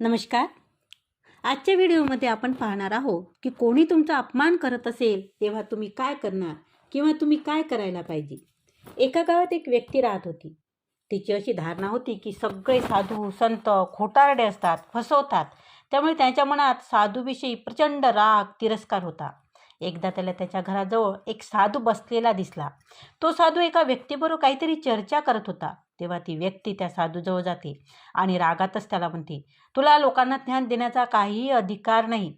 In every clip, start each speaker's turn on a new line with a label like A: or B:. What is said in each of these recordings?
A: नमस्कार. आजच्या व्हिडिओमध्ये आपण पाहणार आहोत की कोणी तुमचा अपमान करत असेल तेव्हा तुम्ही काय करणार किंवा तुम्ही काय करायला पाहिजे? एका गावात एक व्यक्ती राहत होती. तिची अशी धारणा होती की सगळे साधू संत खोटारडे असतात फसवतात. त्यामुळे त्यांच्या मनात साधूविषयी प्रचंड राग तिरस्कार होता. एकदा त्याला त्याच्या घराजवळ एक साधू बसलेला दिसला. तो साधू एका व्यक्तीबरोबर काहीतरी चर्चा करत होता. तेव्हा ती व्यक्ती त्या साधूजवळ जाते आणि रागातच त्याला म्हणते तुला लोकांना ज्ञान देण्याचा काहीही अधिकार नाही.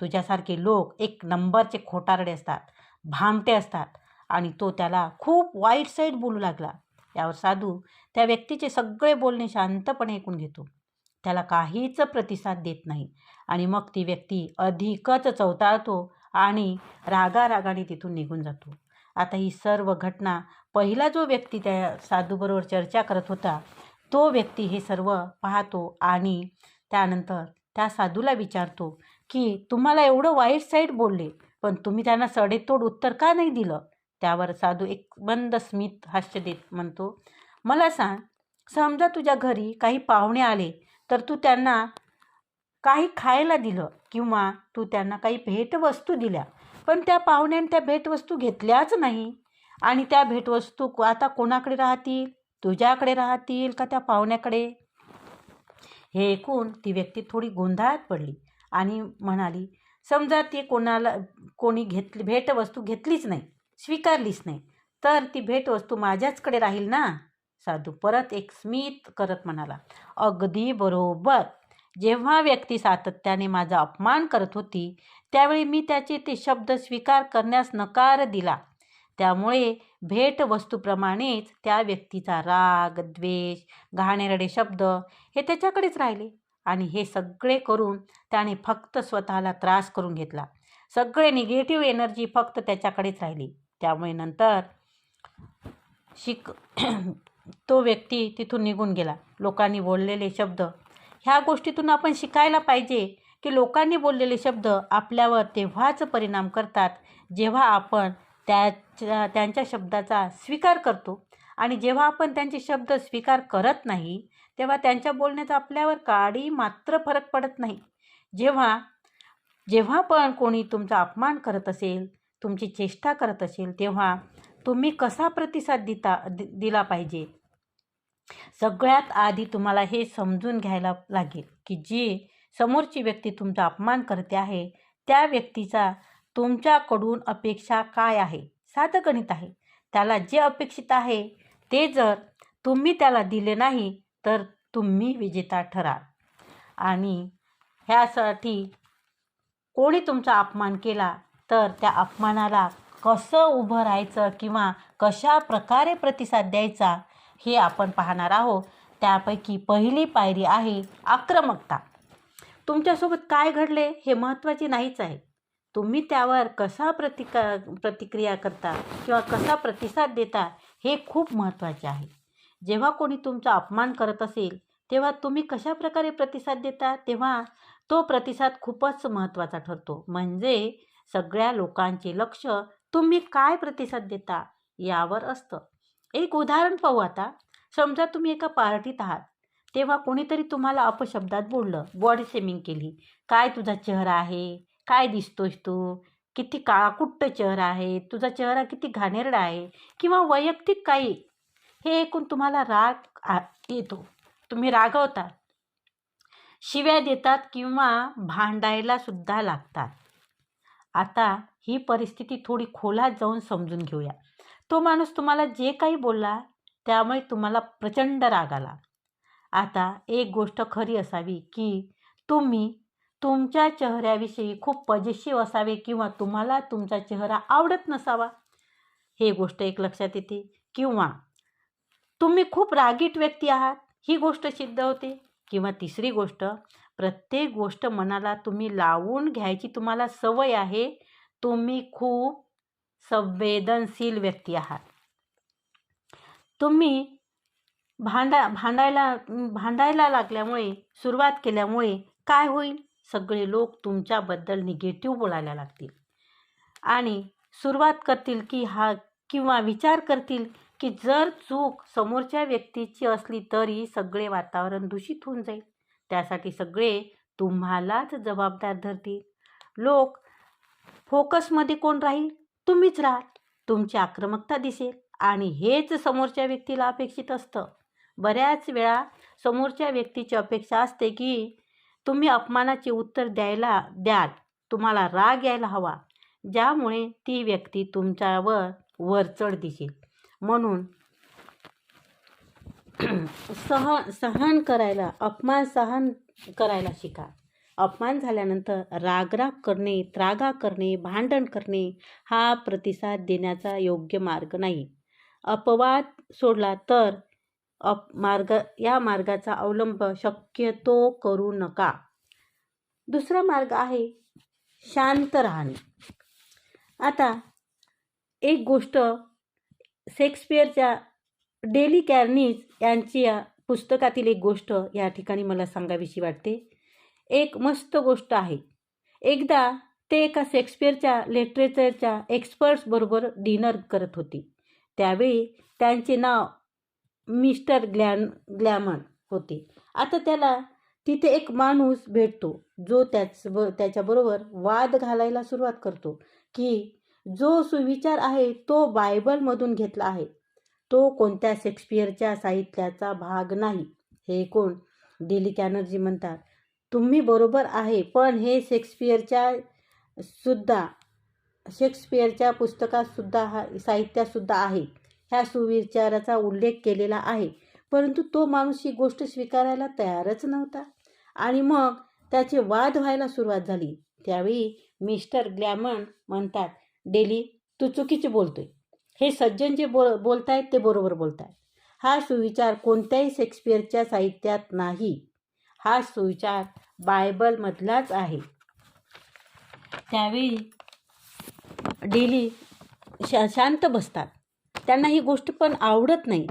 A: तुझ्यासारखे लोक एक नंबरचे खोटारडे असतात भामटे असतात. आणि तो त्याला खूप वाईट साईड बोलू लागला. यावर साधू त्या व्यक्तीचे सगळे बोलणे शांतपणे ऐकून घेतो. त्याला काहीच प्रतिसाद देत नाही आणि मग ती व्यक्ती अधिकच चवताळतो आणि रागारागाने तिथून निघून जातो. आता ही सर्व घटना पहिला जो व्यक्ती त्या साधूबरोबर चर्चा करत होता तो व्यक्ती हे सर्व पाहतो आणि त्यानंतर त्या साधूला विचारतो की तुम्हाला एवढं वाईट साईड बोलले पण तुम्ही त्यांना सडेतोड उत्तर का नाही दिलं? त्यावर साधू एक मंद स्मित हास्य देत म्हणतो मला सांग समजा तुझ्या घरी काही पाहुणे आले तर तू त्यांना काही खायला दिलं किंवा तू त्यांना काही भेटवस्तू दिल्या पण त्या पाहुण्याने त्या भेटवस्तू घेतल्याच नाही. आणि त्या भेटवस्तू आता कोणाकडे राहतील? तुझ्याकडे राहतील का त्या पाहुण्याकडे? हे ऐकून ती व्यक्ती थोडी गोंधळात पडली आणि म्हणाली समजा ती कोणाला कोणी घेतली भेटवस्तू घेतलीच नाही स्वीकारलीच नाही तर ती भेटवस्तू माझ्याचकडे राहील ना? साधू परत एक स्मित करत म्हणाला अगदी बरोबर. जेव्हा व्यक्ती सातत्याने माझा अपमान करत होती त्यावेळी मी त्याचे ते शब्द स्वीकार करण्यास नकार दिला. त्यामुळे भेटवस्तूप्रमाणेच त्या व्यक्तीचा राग द्वेष घाणेरडे शब्द हे त्याच्याकडेच राहिले आणि हे सगळे करून त्याने फक्त स्वतःला त्रास करून घेतला. सगळे निगेटिव्ह एनर्जी फक्त त्याच्याकडेच राहिली. त्यामुळे नंतर शिक तो व्यक्ती तिथून निघून गेला. लोकांनी बोललेले शब्द ह्या गोष्टीतून आपण शिकायला पाहिजे की लोकांनी बोललेले शब्द आपल्यावर तेव्हाच परिणाम करतात जेव्हा आपण त्याच्या त्यांच्या शब्दाचा स्वीकार करतो. आणि जेव्हा आपण त्यांचे शब्द स्वीकार करत नाही तेव्हा त्यांच्या बोलण्याचा आपल्यावर काडी मात्र फरक पडत नाही. जेव्हा जेव्हा पण कोणी तुमचा अपमान करत असेल तुमची चेष्टा करत असेल तेव्हा तुम्ही कसा प्रतिसाद देता दि दिला पाहिजे? सगळ्यात आधी तुम्हाला हे समजून घ्यायला लागेल की जी समोरची व्यक्ती तुमचा अपमान करते आहे त्या व्यक्तीचा तुमच्याकडून अपेक्षा काय आहे? साधं गणित आहे. त्याला जे अपेक्षित आहे ते जर तुम्ही त्याला दिले नाही तर तुम्ही विजेता ठराल. आणि ह्यासाठी कोणी तुमचा अपमान केला तर त्या अपमानाला कसं उभं राहायचं किंवा कशा प्रकारे प्रतिसाद द्यायचा हे आपण पाहणार आहोत. त्यापैकी पहिली पायरी आहे आक्रमकता. तुमच्यासोबत काय घडले हे महत्त्वाचे नाहीच आहे. तुम्ही त्यावर कसा प्रतिका प्रतिक्रिया करता किंवा कसा प्रतिसाद देता हे खूप महत्त्वाचे आहे. जेव्हा कोणी तुमचा अपमान करत असेल तेव्हा तुम्ही कशा प्रकारे प्रतिसाद देता? तेव्हा तो प्रतिसाद खूपच महत्त्वाचा ठरतो. म्हणजे सगळ्या लोकांचे लक्ष तुम्ही काय प्रतिसाद देता यावर असतं. एक उदाहरण पाहू आता. समजा तुम्ही एका पार्टीत आहात. तेव्हा कोणीतरी तुम्हाला अपशब्दात बोललं. बॉडी शेमिंग केली. काय तुझा चेहरा आहे? काय दिसतोस तू? किती काळाकुट्ट चेहरा आहे? तुझा चेहरा किती घाणेरडा आहे? किंवा वैयक्तिक काही? हे ऐकून तुम्हाला राग येतो. तुम्ही रागवतात शिव्या देतात किंवा भांडायला सुद्धा लागतात. आता ही परिस्थिती थोडी खोलात जाऊन समजून घेऊया. तो माणूस तुम्हाला जे काही बोलला त्यामुळे तुम्हाला प्रचंड राग आला. आता एक गोष्ट खरी असावी की तुम्ही तुमच्या चेहऱ्याविषयी खूप पजेशीव असावे किंवा तुम्हाला तुमचा चेहरा आवडत नसावा. हे गोष्ट एक लक्षात येते. किंवा तुम्ही खूप रागीट व्यक्ती आहात ही गोष्ट सिद्ध होते. किंवा तिसरी गोष्ट प्रत्येक गोष्ट मनाला तुम्ही लावून घ्यायची तुम्हाला सवय आहे. तुम्ही खूप संवेदनशील व्यक्ती आहात. तुम्ही भांडा भांडायला भांडायला लागल्यामुळे सुरुवात केल्यामुळे काय होईल? सगळे लोक तुमच्याबद्दल निगेटिव्ह बोलायला लागतील. आणि सुरुवात करतील की हा किंवा विचार करतील की जर चूक समोरच्या व्यक्तीची असली तरी सगळे वातावरण दूषित होऊन जाईल. त्यासाठी सगळे तुम्हालाच जबाबदार धरतील. लोक फोकसमध्ये कोण राहील? तुम्हीच राहाल. तुमची आक्रमकता दिसेल आणि हेच समोरच्या व्यक्तीला अपेक्षित असतं. बऱ्याच वेळा समोरच्या व्यक्तीची अपेक्षा असते की तुम्ही अपमानाचे उत्तर द्यायला द्याल. तुम्हाला राग यायला हवा. ज्यामुळे ती व्यक्ती तुमच्यावर वरचढ दिसेल. म्हणून सहन सहन करायला अपमान सहन करायला शिका. अपमान झाल्यानंतर रागराग करणे त्रागा करणे भांडण करणे हा प्रतिसाद देण्याचा योग्य मार्ग नाही. अपवाद सोडला तर अप मार्ग या मार्गाचा अवलंब शक्यतो करू नका. दुसरा मार्ग आहे शांत राहणे. आता एक गोष्ट शेक्सपियरच्या डेली कॅर्नीज यांची या पुस्तकातील एक गोष्ट या ठिकाणी मला सांगावीशी वाटते. एक मस्त गोष्ट आहे. एकदा ते एका शेक्सपियरच्या लिटरेचरच्या एक्सपर्ट्सबरोबर डिनर करत होते. त्यावेळी त्यांचे नाव मिस्टर ग्लॅन ग्लॅमन होते. आता त्याला तिथे एक माणूस भेटतो जो त्याच ब त्याच्याबरोबर वाद घालायला सुरुवात करतो की जो सुविचार आहे तो बायबलमधून घेतला आहे. तो कोणत्या शेक्सपियरच्या साहित्याचा भाग नाही. हे कोण? डेली कॅनर्जी म्हणतात. तुम्ही बरोबर आहे पण हे शेक्सपियरच्या सुद्धा शेक्सपियरच्या पुस्तकातसुद्धा हा साहित्यातसुद्धा आहे. ह्या सुविचाराचा उल्लेख केलेला आहे. परंतु तो माणूस ही गोष्ट स्वीकारायला तयारच नव्हता. आणि मग त्याचे वाद व्हायला सुरुवात झाली. त्यावेळी मिस्टर ग्लॅमन म्हणतात डेली तू चुकीचे बोलतोय. हे सज्जन जे बोल बोलतायत ते बरोबर बोलतायत. हा सुविचार कोणत्याही शेक्सपियरच्या साहित्यात नाही. हा सुविचार बायबलमधलाच आहे. त्यावेळी डेली शा शांत बसतात. त्यांना ही गोष्ट पण आवडत नाही.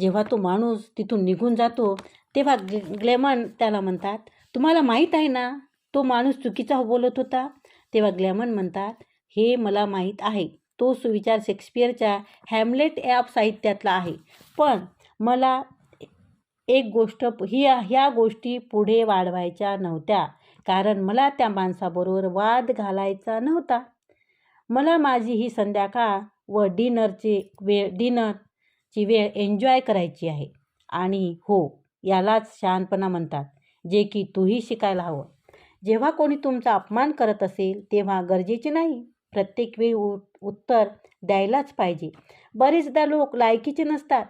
A: जेव्हा तो माणूस तिथून निघून जातो तेव्हा ग्लॅमन त्याला म्हणतात तुम्हाला माहीत आहे ना तो माणूस चुकीचा बोलत होता? तेव्हा ग्लॅमन म्हणतात हे मला माहीत आहे. तो सुविचार शेक्सपियरच्या हॅमलेट ॲप साहित्यातला आहे. पण मला एक गोष्ट ही ह्या गोष्टी पुढे वाढवायच्या नव्हत्या. कारण मला त्या माणसाबरोबर वाद घालायचा नव्हता. मला माझी ही संध्याकाळ व डिनरची वेळ डिनरची वेळ एन्जॉय करायची आहे. आणि हो यालाच शहाणपणा म्हणतात जे की तूही शिकायला हवं. जेव्हा कोणी तुमचा अपमान करत असेल तेव्हा गरजेचे नाही. प्रत्येक वेळी उत्तर द्यायलाच पाहिजे. बरेचदा लोक लायकीचे नसतात.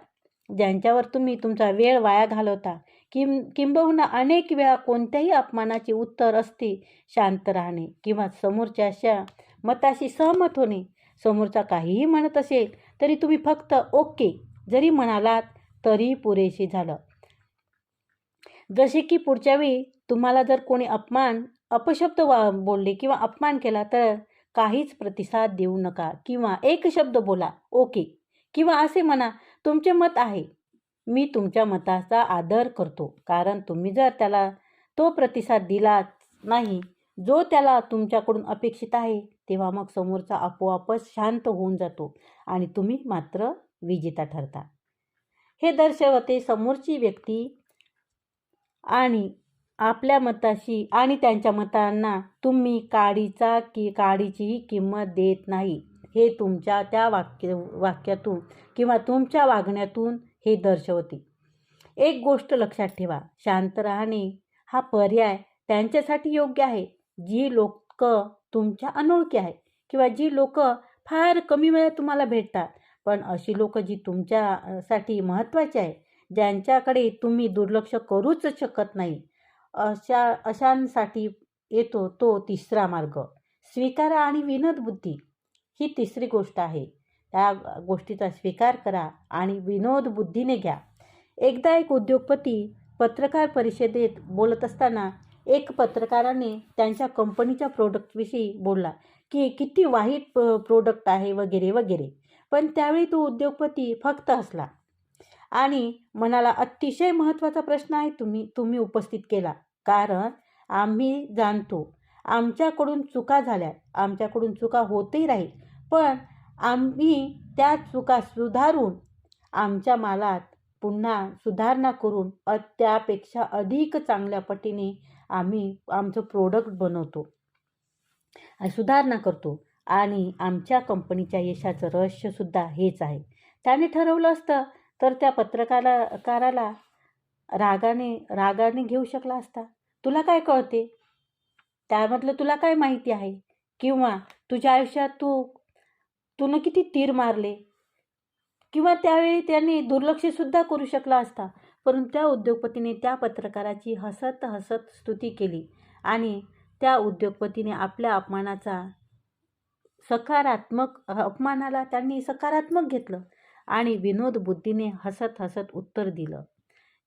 A: ज्यांच्यावर तुम्ही तुमचा वेळ वाया घालवता किं किंबहुना अनेक वेळा कोणत्याही अपमानाचे उत्तर असते शांत राहणे किंवा समोरच्याच्या मताशी सहमत होणे. समोरचा काहीही म्हणत असेल तरी तुम्ही फक्त ओके जरी म्हणालात तरी पुरेशी झालं. जसे की पुढच्या वेळी तुम्हाला जर कोणी अपमान अपशब्द वा बोलले किंवा अपमान केला तर काहीच प्रतिसाद देऊ नका किंवा एक शब्द बोला ओके किंवा असे म्हणा तुमचे मत आहे. मी तुमच्या मताचा आदर करतो. कारण तुम्ही जर त्याला तो प्रतिसाद दिला नाही जो त्याला तुमच्याकडून अपेक्षित आहे तेव्हा मग समोरचा आपोआपच शांत होऊन जातो आणि तुम्ही मात्र विजेता ठरता. हे दर्शवते समोरची व्यक्ती आणि आपल्या मताशी आणि त्यांच्या मतांना तुम्ही काडीचा की काडीचीही किंमत देत नाही. हे तुमच्या त्या वाक्य वाक्यातून किंवा तुमच्या वागण्यातून हे दर्शवते. एक गोष्ट लक्षात ठेवा. शांत राहणे हा पर्याय त्यांच्यासाठी योग्य आहे. जी लोक तुमच्या अनोळखी आहे किंवा जी लोक फार कमी वेळात तुम्हाला भेटतात. पण अशी लोक जी तुमच्यासाठी महत्त्वाची आहे ज्यांच्याकडे तुम्ही दुर्लक्ष करूच शकत नाही अशा अशांसाठी येतो तो तिसरा मार्ग. स्वीकारा आणि विनोद बुद्धी. ही तिसरी गोष्ट आहे. त्या गोष्टीचा स्वीकार करा आणि विनोद बुद्धीने घ्या. एकदा एक उद्योगपती पत्रकार परिषदेत बोलत असताना एक पत्रकाराने त्यांच्या कंपनीच्या प्रोडक्टविषयी बोलला की किती वाईट प्रोडक्ट आहे वगैरे वगैरे. पण त्यावेळी तो उद्योगपती फक्त हसला आणि मनाला अतिशय महत्त्वाचा प्रश्न आहे तुम्ही तुम्ही उपस्थित केला. कारण आम्ही जाणतो आमच्याकडून चुका झाल्या. आमच्याकडून चुका होतही राहील. पण आम्ही त्या चुका सुधारून आमच्या मालात पुन्हा सुधारणा करून अ त्यापेक्षा अधिक चांगल्या पटीने आम्ही आमचं प्रोडक्ट बनवतो. सुधारणा करतो. आणि आमच्या कंपनीच्या यशाचं रहस्यसुद्धा हेच आहे. त्याने ठरवलं असतं तर त्या पत्रकाला काराला रागाने रागाने घेऊ शकला असता. तुला काय कळते? त्यामधलं तुला काय माहिती आहे? किंवा तुझ्या आयुष्यात तू तूनं किती तीर मारले? किंवा त्यावेळी त्यांनी दुर्लक्षसुद्धा करू शकला असता. परंतु त्या उद्योगपतीने त्या पत्रकाराची हसत हसत स्तुती केली आणि त्या उद्योगपतीने आपल्या अपमानाचा सकारात्मक अपमानाला त्यांनी सकारात्मक घेतलं आणि विनोद बुद्धीने हसत हसत उत्तर दिलं.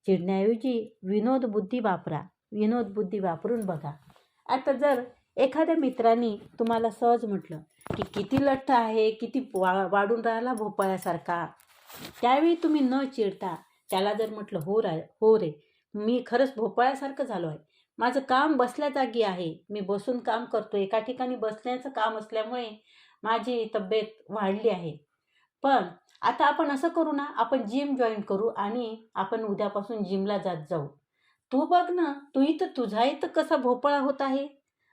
A: चिडण्याऐवजी विनोद बुद्धी वापरा. विनोद बुद्धी वापरून बघा. आता जर एखाद्या मित्राने तुम्हाला सहज म्हटलं की किती लठ्ठ आहे किती वा वाढून राहिला भोपाळ्यासारखा. त्यावेळी तुम्ही न चिडता त्याला जर म्हटलं हो रा हो रे मी खरंच भोपाळ्यासारखं झालो आहे. माझं काम बसल्या जागी आहे. मी बसून काम करतो एका ठिकाणी बसण्याचं काम असल्यामुळे माझी तब्येत वाढली आहे. पण आता आपण असं करू ना आपण जिम जॉईन करू आणि आपण उद्यापासून जिमला जात जाऊ. तू बघ ना तू इथं तुझा इथं कसा भोपळा होत आहे?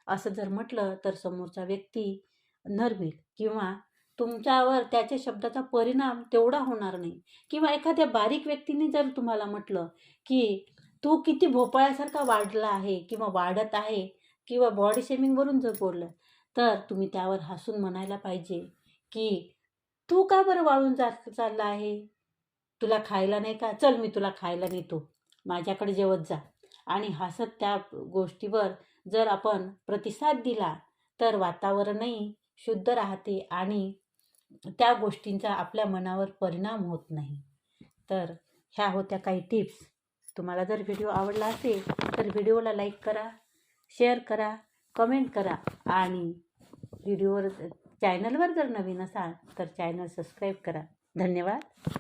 A: असं जर म्हटलं तर समोरचा व्यक्ती नरमेल किंवा तुमच्यावर त्याच्या शब्दाचा परिणाम तेवढा होणार नाही. किंवा एखाद्या बारीक व्यक्तीने जर तुम्हाला म्हटलं की तू किती भोपळ्यासारखा वाढला आहे किंवा वाढत आहे किंवा बॉडी शेमिंगवरून जर बोललं तर तुम्ही त्यावर हसून म्हणायला पाहिजे की तू का बरं वाळून जा चालला आहे? तुला खायला नाही का? चल मी तुला खायला नेतो. माझ्याकडे जेवत जा. आणि हसत त्या गोष्टीवर जर आपण प्रतिसाद दिला तर वातावरणही शुद्ध राहते आणि त्या गोष्टींचा आपल्या मनावर परिणाम होत नाही. तर ह्या होत्या काही टिप्स. तुम्हाला जर व्हिडिओ आवडला असेल तर व्हिडिओला लाईक करा शेअर करा कमेंट करा आणि व्हिडिओवर चॅनलवर जर नवीन असाल तर चॅनल सबस्क्राईब करा. धन्यवाद.